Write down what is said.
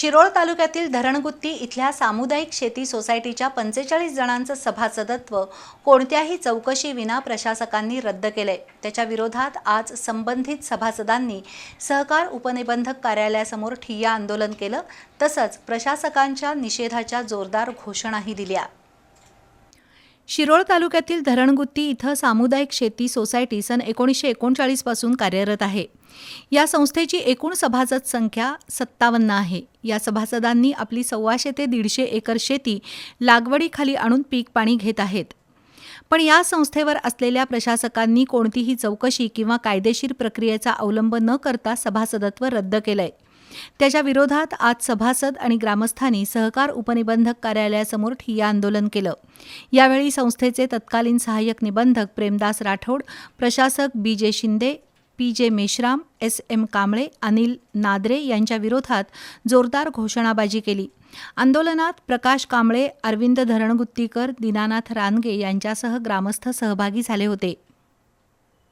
शिरोळ तालुक्यातील धरणगुत्ती इथल्या सामुदायिक शेती सोसायटीच्या पंचेचाळीस जणांचं सभासदत्व कोणत्याही चौकशीविना प्रशासकांनी रद्द केलंय. त्याच्या विरोधात आज संबंधित सभासदांनी सहकार उपनिबंधक कार्यालयासमोर ठिय्या आंदोलन केलं. तसंच प्रशासकांच्या निषेधाच्या जोरदार घोषणाही दिल्या. शिरोळ तालुक्यातील धरणगुत्ती इथं सामुदायिक शेती सोसायटी सन एकोणीसशे एकोणचाळीसपासून कार्यरत आहे. या संस्थेची एकूण सभासद संख्या सत्तावन्न आहे. या सभासदांनी आपली सव्वाशे ते दीडशे एकर शेती लागवडीखाली आणून पीक पाणी घेत आहेत. पण या संस्थेवर असलेल्या प्रशासकांनी कोणतीही चौकशी किंवा कायदेशीर प्रक्रियेचा अवलंब न करता सभासदत्व रद्द केलंय. त्याच्या विरोधात आज सभासद आणि ग्रामस्थांनी सहकार उपनिबंधक कार्यालयासमोर ठिय्या आंदोलन केलं. यावेळी संस्थेचे तत्कालीन सहाय्यक निबंधक प्रेमदास राठोड प्रशासक बी J Shinde P J Meshram S M Kamble Anil Nadare यांच्या विरोधात जोरदार घोषणाबाजी केली. आंदोलनात प्रकाश कांबळे अरविंद धरणगुत्तीकर दीनानाथ रानगे यांच्यासह ग्रामस्थ सहभागी झाले होते.